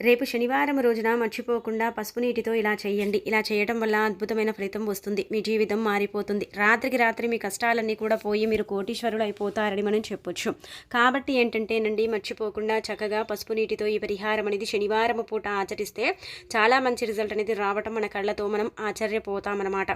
రేపు శనివారం రోజున మర్చిపోకుండా పసుపు నీటితో ఇలా చేయండి. ఇలా చేయటం వల్ల అద్భుతమైన ఫలితం వస్తుంది. మీ జీవితం మారిపోతుంది. రాత్రికి రాత్రి మీ కష్టాలన్నీ కూడా పోయి మీరు కోటీశ్వరులు అయిపోతారని మనం చెప్పొచ్చు. కాబట్టి ఏంటంటేనండి మర్చిపోకుండా చక్కగా పసుపు నీటితో ఈ పరిహారం అనేది శనివారం పూట ఆచరిస్తే చాలా మంచి రిజల్ట్ అనేది రావటం మన కళ్ళతో మనం ఆశ్చర్యపోతామన్నమాట.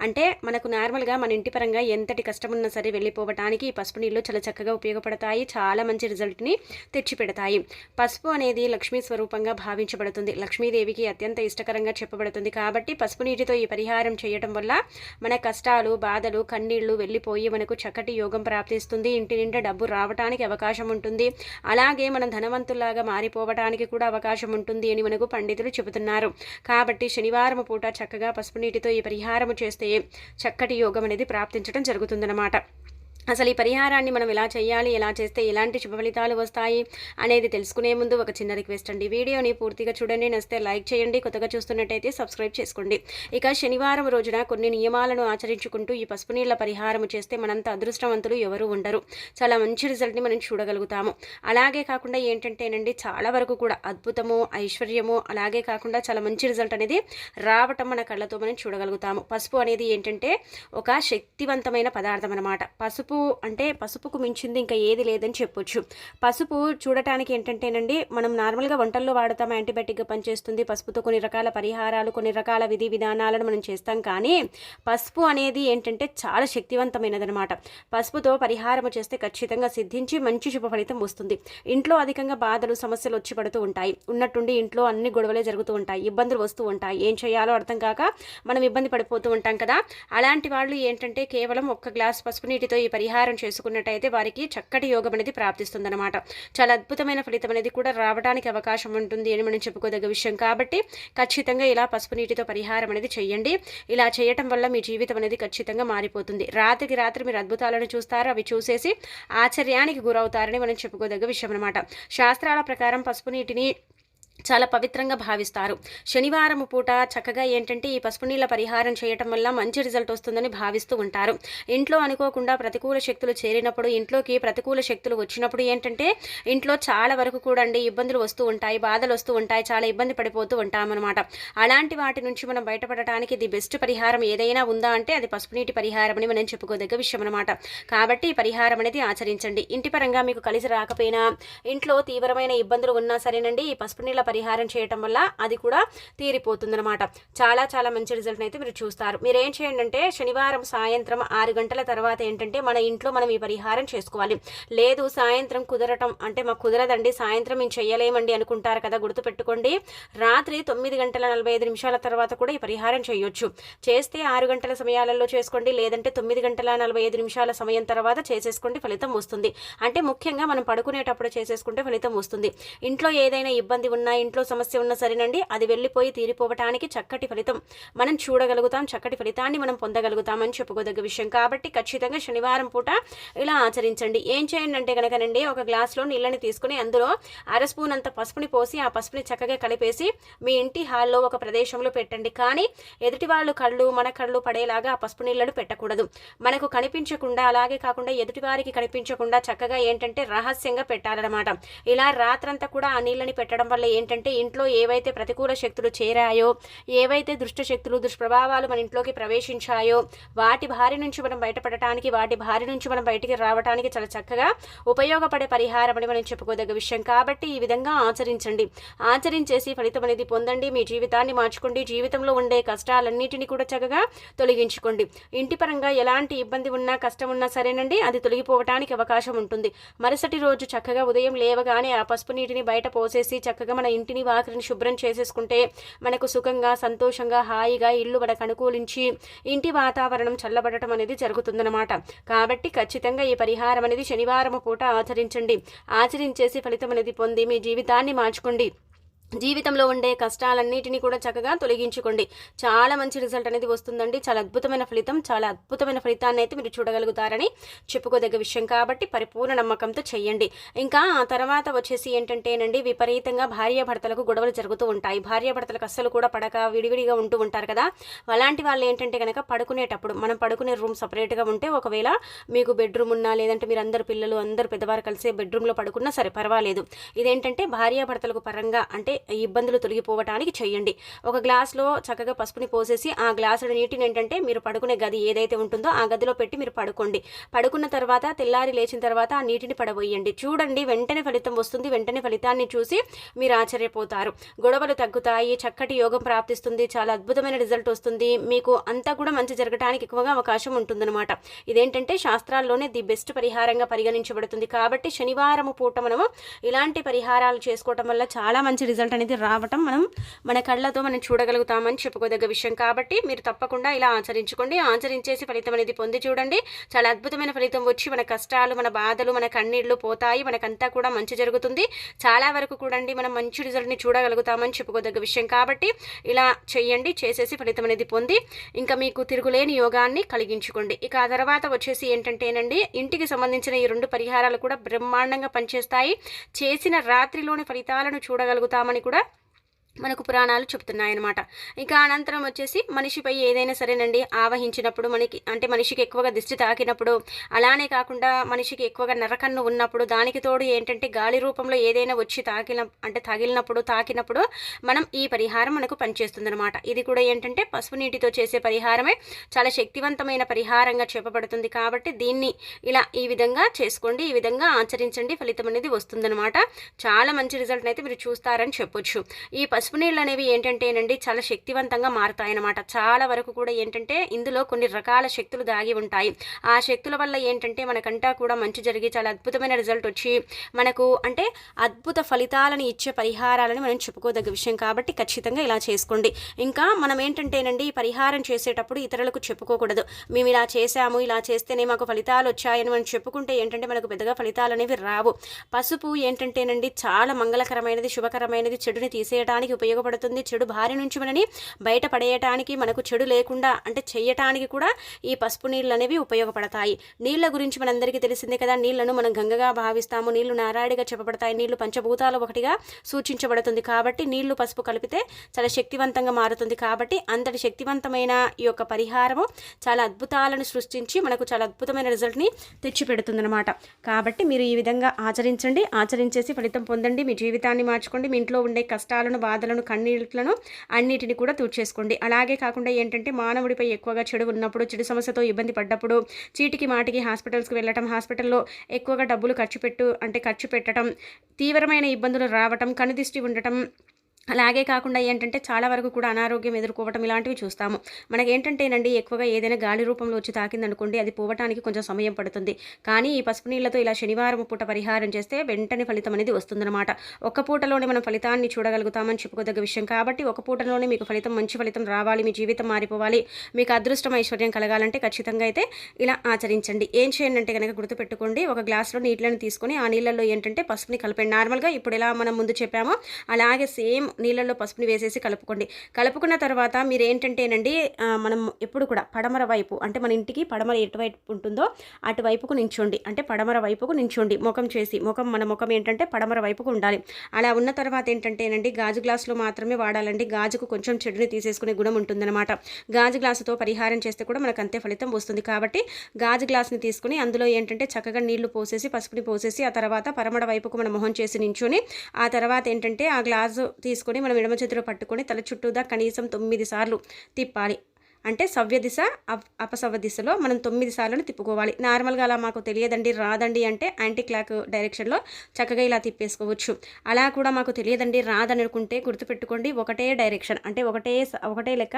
అంటే మనకు నార్మల్గా మన ఇంటి పరంగా ఎంతటి కష్టం ఉన్నా సరే వెళ్ళిపోవటానికి ఈ పసుపు నీళ్ళు చాలా చక్కగా ఉపయోగపడతాయి. చాలా మంచి రిజల్ట్ని తెచ్చిపెడతాయి. పసుపు అనేది లక్ష్మీ స్వరూపంగా భావించబడుతుంది. లక్ష్మీదేవికి అత్యంత ఇష్టకరంగా చెప్పబడుతుంది. కాబట్టి పసుపు నీటితో ఈ పరిహారం చేయటం వల్ల మన కష్టాలు బాధలు కన్నీళ్ళు వెళ్ళిపోయి మనకు చక్కటి యోగం ప్రాప్తిస్తుంది. ఇంటి నిండా డబ్బు రావటానికి అవకాశం ఉంటుంది. అలాగే మనం ధనవంతుల్లాగా మారిపోవటానికి కూడా అవకాశం ఉంటుంది అని మనకు పండితులు చెబుతున్నారు. కాబట్టి శనివారం పూట చక్కగా పసుపు నీటితో ఈ పరిహారం చేస్తే చక్కటి యోగం అనేది ప్రాప్తించడం జరుగుతుందన్నమాట. అసలు ఈ పరిహారాన్ని మనం ఎలా చేయాలి ఎలా చేస్తే ఎలాంటి శుభ ఫలితాలు వస్తాయి అనేది తెలుసుకునే ముందు ఒక చిన్న రిక్వెస్ట్ అండి. వీడియోని పూర్తిగా చూడండి నచ్చితే లైక్ చేయండి కొత్తగా చూస్తున్నట్టయితే సబ్స్క్రైబ్ చేసుకోండి. ఇక శనివారం రోజున కొన్ని నియమాలను ఆచరించుకుంటూ ఈ పసుపు నీళ్ళ పరిహారం చేస్తే మనంత అదృష్టవంతులు ఎవరు ఉండరు. చాలా మంచి రిజల్ట్ని మనం చూడగలుగుతాము. అలాగే కాకుండా ఏంటంటేనండి చాలా వరకు కూడా అద్భుతము ఐశ్వర్యము అలాగే కాకుండా చాలా మంచి రిజల్ట్ అనేది రావటం మన కళ్ళతో మనం చూడగలుగుతాము. పసుపు అనేది ఏంటంటే ఒక శక్తివంతమైన పదార్థం అనమాట పసుపు పసుపు అంటే పసుపుకు మించింది ఇంకా ఏది లేదని చెప్పొచ్చు. పసుపు చూడటానికి ఏంటంటేనండి మనం నార్మల్గా వంటల్లో వాడతాం యాంటీబయాటిక్గా పనిచేస్తుంది. పసుపుతో కొన్ని రకాల పరిహారాలు కొన్ని రకాల విధి విధానాలను మనం చేస్తాం. కానీ పసుపు అనేది ఏంటంటే చాలా శక్తివంతమైనదనమాట పసుపుతో పరిహారం చేస్తే ఖచ్చితంగా సిద్ధించి మంచి శుభ ఫలితం వస్తుంది. ఇంట్లో అధికంగా బాధలు సమస్యలు వచ్చి పడుతూ ఉంటాయి. ఉన్నట్టుండి ఇంట్లో అన్ని గొడవలే జరుగుతూ ఉంటాయి. ఇబ్బందులు వస్తూ ఉంటాయి. ఏం చేయాలో అర్థం కాక మనం ఇబ్బంది పడిపోతూ ఉంటాం కదా. అలాంటి వాళ్ళు ఏంటంటే కేవలం ఒక్క గ్లాస్ పసుపు నీటితో ఈ పరిహారం పరిహారం చేసుకున్నట్టయితే వారికి చక్కటి యోగం అనేది ప్రాప్తిస్తుందన్నమాట. చాలా అద్భుతమైన ఫలితం అనేది కూడా రావడానికి అవకాశం ఉంటుంది అని మనం చెప్పుకోదగ్గ విషయం. కాబట్టి ఖచ్చితంగా ఇలా పసుపు నీటితో పరిహారం అనేది చేయండి. ఇలా చేయటం వల్ల మీ జీవితం అనేది ఖచ్చితంగా మారిపోతుంది. రాత్రికి రాత్రి మీరు అద్భుతాలను చూస్తారు అవి చూసేసి ఆశ్చర్యానికి గురవుతారని మనం చెప్పుకోదగ్గ విషయం అనమాట శాస్త్రాల ప్రకారం పసుపు నీటిని చాలా పవిత్రంగా భావిస్తారు. శనివారం పూట చక్కగా ఏంటంటే ఈ పసుపు నీళ్ళ పరిహారం చేయటం వల్ల మంచి రిజల్ట్ వస్తుందని భావిస్తూ ఉంటారు. ఇంట్లో అనుకోకుండా ప్రతికూల శక్తులు చేరినప్పుడు ఇంట్లోకి ప్రతికూల శక్తులు వచ్చినప్పుడు ఏంటంటే ఇంట్లో చాలా వరకు కూడా అండి ఇబ్బందులు వస్తూ ఉంటాయి బాధలు వస్తూ ఉంటాయి చాలా ఇబ్బంది పడిపోతూ ఉంటామన్నమాట. అలాంటి వాటి నుంచి మనం బయటపడటానికి ది బెస్ట్ పరిహారం ఏదైనా ఉందా అంటే అది పసుపు నీటి పరిహారం అని మనం చెప్పుకోదగ్గ విషయం అనమాట కాబట్టి ఈ పరిహారం అనేది ఆచరించండి. ఇంటి పరంగా మీకు కలిసి రాకపోయినా ఇంట్లో తీవ్రమైన ఇబ్బందులు ఉన్నా సరేనండి ఈ పసుపు నీళ్ళ పరిహారం చేయటం వల్ల అది కూడా తీరిపోతుందనమాట చాలా చాలా మంచి రిజల్ట్ అయితే మీరు చూస్తారు. మీరు ఏం చేయండి అంటే శనివారం సాయంత్రం ఆరు గంటల తర్వాత ఏంటంటే మన ఇంట్లో మనం ఈ పరిహారం చేసుకోవాలి. లేదు సాయంత్రం కుదరటం అంటే మాకు కుదరదండి సాయంత్రం మేము చేయలేమండి అనుకుంటారు కదా గుర్తుపెట్టుకోండి. రాత్రి తొమ్మిది గంటల నలభై ఐదు నిమిషాల తర్వాత కూడా ఈ పరిహారం చేయొచ్చు. చేస్తే ఆరు గంటల సమయాలలో చేసుకోండి లేదంటే తొమ్మిది గంటల నలభై ఐదు నిమిషాల సమయం తర్వాత చేసేసుకోండి ఫలితం వస్తుంది. అంటే ముఖ్యంగా మనం పడుకునేటప్పుడు చేసేసుకుంటే ఫలితం వస్తుంది. ఇంట్లో ఏదైనా ఇబ్బంది ఉన్నాయి ఇంట్లో సమస్య ఉన్నా సరేనండి అది వెళ్ళిపోయి తీరిపోవటానికి చక్కటి ఫలితం. మనం చూడగలుగుతాం చక్కటి ఫలితాన్ని మనం పొందగలుగుతామని చెప్పుకోదగ్గ విషయం. కాబట్టి ఖచ్చితంగా శనివారం పూట ఇలా ఆచరించండి. ఏం చేయండి అంటే కనుకనండి ఒక గ్లాస్లో నీళ్ళని తీసుకుని అందులో అర స్పూన్ అంత పసుపుని పోసి ఆ పసుపుని చక్కగా కలిపేసి మీ ఇంటి హాల్లో ఒక ప్రదేశంలో పెట్టండి. కానీ ఎదుటి వాళ్ళు కళ్ళు మన కళ్ళు పడేలాగా ఆ పసుపు నీళ్ళను పెట్టకూడదు. మనకు కనిపించకుండా అలాగే కాకుండా ఎదుటి వారికి కనిపించకుండా చక్కగా ఏంటంటే రహస్యంగా పెట్టాలన్నమాట. ఇలా రాత్రంతా కూడా ఆ నీళ్ళని పెట్టడం వల్ల ఏంటంటే ఇంట్లో ఏవైతే ప్రతికూల శక్తులు చేరాయో ఏవైతే దుష్ట శక్తులు దుష్ప్రభావాలు మన ఇంట్లోకి ప్రవేశించాయో వాటి బారి నుంచి మనం బయటపడటానికి వాటి బారి నుంచి మనం బయటికి రావడానికి చాలా చక్కగా ఉపయోగపడే పరిహారం అని మనం చెప్పుకోదగ్గ విషయం. కాబట్టి ఈ విధంగా ఆచరించండి. ఆచరించేసి ఫలితం అనేది పొందండి. మీ జీవితాన్ని మార్చుకోండి. జీవితంలో ఉండే కష్టాలన్నిటిని కూడా చక్కగా తొలగించుకోండి. ఇంటి పరంగా ఎలాంటి ఇబ్బంది ఉన్నా కష్టం ఉన్నా సరేనండి. అది తొలగిపోవటానికి అవకాశం ఉంటుంది. మరుసటి రోజు చక్కగా ఉదయం లేవగానే ఆ పసుపు నీటిని బయట పోసేసి చక్కగా మన ఇంటి ఇంటిని వాకిలిని శుభ్రం చేసేసుకుంటే మనకు సుఖంగా సంతోషంగా హాయిగా ఇల్లు మనకు అనుకూలించి ఇంటి వాతావరణం చల్లబడటం అనేది జరుగుతుందన్నమాట. కాబట్టి ఖచ్చితంగా ఈ పరిహారం అనేది శనివారం పూట ఆచరించండి. ఆచరించేసి ఫలితం అనేది పొంది మీ జీవితాన్ని మార్చుకోండి. జీవితంలో ఉండే కష్టాలన్నిటిని కూడా చక్కగా తొలగించుకోండి. చాలా మంచి రిజల్ట్ అనేది వస్తుందండి. చాలా అద్భుతమైన ఫలితం చాలా అద్భుతమైన ఫలితాన్ని అయితే మీరు చూడగలుగుతారని చెప్పుకోదగ్గ విషయం కాబట్టి పరిపూర్ణ నమ్మకంతో చెయ్యండి. ఇంకా ఆ తర్వాత వచ్చేసి ఏంటంటేనండి విపరీతంగా భార్యాభర్తలకు గొడవలు జరుగుతూ ఉంటాయి. భార్యాభర్తలకు అస్సలు కూడా పడక విడివిడిగా ఉంటూ ఉంటారు కదా. అలాంటి వాళ్ళు ఏంటంటే కనుక పడుకునేటప్పుడు మనం పడుకునే రూమ్ సపరేట్గా ఉంటే ఒకవేళ మీకు బెడ్రూమ్ ఉన్నా లేదంటే మీరు అందరు పిల్లలు అందరు పెద్దవారు కలిసే బెడ్రూమ్లో పడుకున్నా సరే పర్వాలేదు. ఇదేంటంటే భార్యాభర్తలకు పరంగా అంటే ఇబ్బందులు తొలగిపోవటానికి చేయండి. ఒక గ్లాస్లో చక్కగా పసుపుని పోసేసి ఆ గ్లాసుల నీటిని ఏంటంటే మీరు పడుకునే గది ఏదైతే ఉంటుందో ఆ గదిలో పెట్టి మీరు పడుకోండి. పడుకున్న తర్వాత తెల్లారి లేచిన తర్వాత ఆ నీటిని పడబోయండి. చూడండి వెంటనే ఫలితం వస్తుంది. వెంటనే ఫలితాన్ని చూసి మీరు ఆశ్చర్యపోతారు. గొడవలు తగ్గుతాయి చక్కటి యోగం ప్రాప్తిస్తుంది చాలా అద్భుతమైన రిజల్ట్ వస్తుంది. మీకు అంతా కూడా మంచి జరగడానికి ఎక్కువగా అవకాశం ఉంటుందన్నమాట. ఇదేంటంటే శాస్త్రాల్లోనే ది బెస్ట్ పరిహారంగా పరిగణించబడుతుంది. కాబట్టి శనివారం పూట మనము ఇలాంటి పరిహారాలు చేసుకోవటం వల్ల చాలా మంచి రిజల్ట్ అనేది రావటం మనం మన కళ్ళతో మనం చూడగలుగుతామని చెప్పుకోదగ్గ విషయం. కాబట్టి మీరు తప్పకుండా ఇలా ఆచరించుకోండి. ఆచరించేసి ఫలితం అనేది పొంది చూడండి. చాలా అద్భుతమైన ఫలితం వచ్చి మన కష్టాలు మన బాధలు మన కన్నీళ్ళు పోతాయి. మనకంతా కూడా మంచి జరుగుతుంది. చాలా వరకు కూడా మనం మంచి రిజల్ట్ని చూడగలుగుతామని చెప్పుకోదగ్గ విషయం. కాబట్టి ఇలా చేయండి. చేసేసి ఫలితం అనేది పొంది ఇంకా మీకు తిరుగులేని యోగాన్ని కలిగించుకోండి. ఇక ఆ తర్వాత వచ్చేసి ఏంటంటేనండి ఇంటికి సంబంధించిన ఈ రెండు పరిహారాలు కూడా బ్రహ్మాండంగా పనిచేస్తాయి. చేసిన రాత్రిలోని ఫలితాలను చూడగలుగుతామని కూడా మనకు పురాణాలు చెప్తున్నాయన్నమాట ఇక అనంతరం వచ్చేసి మనిషిపై ఏదైనా సరేనండి ఆవహించినప్పుడు మనకి అంటే మనిషికి ఎక్కువగా దిష్టి తాకినప్పుడు అలానే కాకుండా మనిషికి ఎక్కువగా నరకన్ను ఉన్నప్పుడు దానికి తోడు ఏంటంటే గాలి రూపంలో ఏదైనా వచ్చి తాకిన అంటే తగిలినప్పుడు తాకినప్పుడు మనం ఈ పరిహారం మనకు పనిచేస్తుందన్నమాట. ఇది కూడా ఏంటంటే పసుపు నీటితో చేసే పరిహారమే చాలా శక్తివంతమైన పరిహారంగా చెప్పబడుతుంది కాబట్టి దీన్ని ఇలా ఈ విధంగా చేసుకోండి ఈ విధంగా ఆచరించండి ఫలితం అనేది వస్తుందన్నమాట. చాలా మంచి రిజల్ట్ అయితే మీరు చూస్తారని చెప్పొచ్చు. ఈ పసు పసుపు నీళ్ళు అనేవి ఏంటంటేనండి చాలా శక్తివంతంగా మారుతాయన్నమాట. చాలా వరకు కూడా ఏంటంటే ఇందులో కొన్ని రకాల శక్తులు దాగి ఉంటాయి. ఆ శక్తుల వల్ల ఏంటంటే మనకంటా కూడా మంచి జరిగి చాలా అద్భుతమైన రిజల్ట్ వచ్చి మనకు అంటే అద్భుత ఫలితాలను ఇచ్చే పరిహారాలని మనం చెప్పుకోదగ్గ విషయం కాబట్టి ఖచ్చితంగా ఇలా చేసుకోండి. ఇంకా మనం ఏంటంటేనండి ఈ పరిహారం చేసేటప్పుడు ఇతరులకు చెప్పుకోకూడదు. మేము ఇలా చేశాము ఇలా చేస్తేనే మాకు ఫలితాలు వచ్చాయని మనం చెప్పుకుంటే ఏంటంటే మనకు పెద్దగా ఫలితాలు అనేవి రావు. పసుపు ఏంటంటేనండి చాలా మంగళకరమైనది శుభకరమైనది చెడుని తీసేయడానికి ఉపయోగపడుతుంది. చెడు భారి నుంచి మనని బయటపడేయటానికి మనకు చెడు లేకుండా అంటే చెయ్యటానికి కూడా ఈ పసుపు నీళ్ళు అనేవి ఉపయోగపడతాయి. నీళ్ళ గురించి మనందరికీ తెలిసిందే కదా నీళ్ళను మనం గంగగా భావిస్తాము. నీళ్ళు నారాయణగా చెప్పబడతాయి. నీళ్ళు పంచభూతాలు ఒకటిగా సూచించబడుతుంది. కాబట్టి నీళ్ళు పసుపు కలిపితే చాలా శక్తివంతంగా మారుతుంది. కాబట్టి అంతటి శక్తివంతమైన ఈ యొక్క పరిహారము చాలా అద్భుతాలను సృష్టించి మనకు చాలా అద్భుతమైన రిజల్ట్ని తెచ్చిపెడుతుందన్నమాట. కాబట్టి మీరు ఈ విధంగా ఆచరించండి. ఆచరించేసి ఫలితం పొందండి. మీ జీవితాన్ని మార్చుకోండి. మీ ఇంట్లో ఉండే కష్టాలను బాధ బాధలను కన్నీళ్ళను అన్నిటిని కూడా తూర్చేసుకోండి. అలాగే కాకుండా ఏంటంటే మానవుడిపై ఎక్కువగా చెడు ఉన్నప్పుడు చెడు సమస్యతో ఇబ్బంది పడ్డప్పుడు చీటికి మాటికి హాస్పిటల్స్కి వెళ్ళటం హాస్పిటల్లో ఎక్కువగా డబ్బులు ఖర్చు పెట్టు అంటే ఖర్చు పెట్టడం తీవ్రమైన ఇబ్బందులు రావటం కనుదిష్టి ఉండటం అలాగే కాకుండా ఏంటంటే చాలా వరకు కూడా అనారోగ్యం ఎదుర్కోవటం ఇలాంటివి చూస్తాము. మనకి ఏంటంటేనండి ఎక్కువగా ఏదైనా గాలి రూపంలో వచ్చి తాకిందనుకోండి అది పోవటానికి కొంచెం సమయం పడుతుంది. కానీ ఈ పసుపు నీళ్ళతో ఇలా శనివారం పూట పరిహారం చేస్తే వెంటనే ఫలితం అనేది వస్తుందన్నమాట. ఒక్క పూటలోనే మనం ఫలితాన్ని చూడగలుగుతామని చెప్పుకోదగ్గ విషయం కాబట్టి ఒక పూటలోనే మీకు ఫలితం మంచి ఫలితం రావాలి మీ జీవితం మారిపోవాలి మీకు అదృష్టం ఐశ్వర్యం కలగాలంటే ఖచ్చితంగా అయితే ఇలా ఆచరించండి. ఏం చేయండి అంటే కనుక గుర్తుపెట్టుకోండి ఒక గ్లాస్లో నీళ్ళని తీసుకొని ఆ నీళ్ళల్లో ఏంటంటే పసుపుని కలపండి. నార్మల్గా ఇప్పుడు ఎలా మనం ముందు చెప్పామో అలాగే సేమ్ నీళ్ళల్లో పసుపుని వేసేసి కలుపుకోండి. కలుపుకున్న తర్వాత మీరు ఏంటంటేనండి మనం ఎప్పుడు కూడా పడమర వైపు అంటే మన ఇంటికి పడమర ఎటువైపు ఉంటుందో అటువైపుకు నించోండి. అంటే పడమర వైపుకు నించోండి. ముఖం చేసి ముఖం మన ముఖం ఏంటంటే పడమర వైపుకు ఉండాలి. అలా ఉన్న తర్వాత ఏంటంటేనండి గాజు గ్లాసులో మాత్రమే వాడాలండి. గాజుకు కొంచెం చెడుని తీసేసుకునే గుణం ఉంటుందన్నమాట. గాజు గ్లాసుతో పరిహారం చేస్తే కూడా మనకు అంతే ఫలితం వస్తుంది. కాబట్టి గాజు గ్లాస్ని తీసుకుని అందులో ఏంటంటే చక్కగా నీళ్ళు పోసేసి పసుపుని పోసేసి ఆ తర్వాత పరమడ వైపుకు మన మొహం చేసి నించుని ఆ తర్వాత ఏంటంటే ఆ గ్లాసు తీసుకుని తీసుకొని మనం ఎడమ చేతిలో పట్టుకొని తల చుట్టూదా కనీసం తొమ్మిది సార్లు తిప్పాలి. అంటే సవ్య దిశ అపసవ్య దిశలో మనం తొమ్మిది సార్లు తిప్పుకోవాలి. నార్మల్గా అలా మాకు తెలియదండి రాదండి అంటే యాంటీ క్లాక్ డైరెక్షన్లో చక్కగా ఇలా తిప్పేసుకోవచ్చు. అలా కూడా మాకు తెలియదండి రాదని అనుకుంటే గుర్తుపెట్టుకోండి ఒకటే డైరెక్షన్ అంటే ఒకటే ఒకటే లెక్క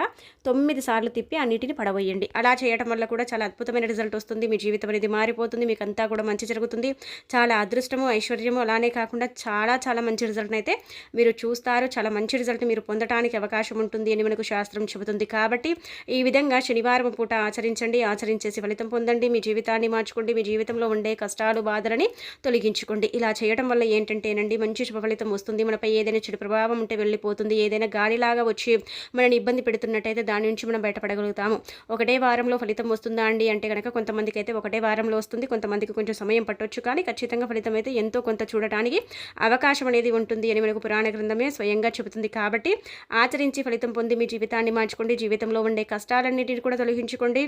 తొమ్మిది సార్లు తిప్పి అన్నిటిని పడవేయండి. అలా చేయడం వల్ల కూడా చాలా అద్భుతమైన రిజల్ట్ వస్తుంది మీ జీవితం అనేది మారిపోతుంది మీకు అంతా కూడా మంచి జరుగుతుంది. చాలా అదృష్టము ఐశ్వర్యము అలానే కాకుండా చాలా చాలా మంచి రిజల్ట్ అయితే మీరు చూస్తారు. చాలా మంచి రిజల్ట్ మీరు పొందడానికి అవకాశం ఉంటుంది అని మనకు శాస్త్రం చెబుతుంది. కాబట్టి ఈ ఈ విధంగా శనివారం పూట ఆచరించండి ఆచరించేసి ఫలితం పొందండి. మీ జీవితాన్ని మార్చుకోండి మీ జీవితంలో ఉండే కష్టాలు బాధలని తొలగించుకోండి. ఇలా చేయడం వల్ల ఏంటంటేనండి మంచి శుభ ఫలితం వస్తుంది. మనపై ఏదైనా చెడు ప్రభావం ఉంటే వెళ్ళిపోతుంది. ఏదైనా గాలిలాగా వచ్చి మనని ఇబ్బంది పెడుతున్నట్టయితే దాని నుంచి మనం బయటపడగలుగుతాము. ఒకటే వారంలో ఫలితం వస్తుందా అండి అంటే కనుక కొంతమందికి అయితే ఒకటే వారంలో వస్తుంది. కొంతమందికి కొంచెం సమయం పట్టొచ్చు. కానీ ఖచ్చితంగా ఫలితం అయితే ఎంతో కొంత చూడటానికి అవకాశం అనేది ఉంటుంది అని మనకు పురాణ గ్రంథమే స్వయంగా చెబుతుంది. కాబట్టి ఆచరించి ఫలితం పొంది మీ జీవితాన్ని మార్చుకోండి. జీవితంలో ఉండే కష్టాలన్నిటిని కూడా తొలగించుకోండి.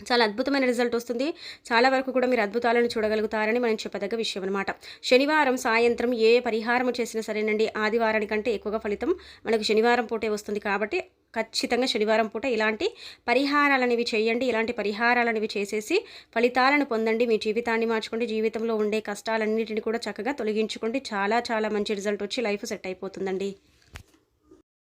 చాలా అద్భుతమైన రిజల్ట్ వస్తుంది. చాలా వరకు కూడా మీరు అద్భుతాలను చూడగలుగుతారని మనం చెప్పదగ్గ విషయం అనమాట శనివారం సాయంత్రం ఏ పరిహారం చేసినా సరేనండి ఆదివారానికంటే ఎక్కువగా ఫలితం మనకు శనివారం పూటే వస్తుంది కాబట్టి ఖచ్చితంగా శనివారం పూట ఇలాంటి పరిహారాలనేవి చేయండి. ఇలాంటి పరిహారాలనేవి చేసేసి ఫలితాలను పొందండి. మీ జీవితాన్ని మార్చుకోండి. జీవితంలో ఉండే కష్టాలన్నింటినీ కూడా చక్కగా తొలగించుకోండి. చాలా చాలా మంచి రిజల్ట్ వచ్చి లైఫ్ సెట్ అయిపోతుందండి.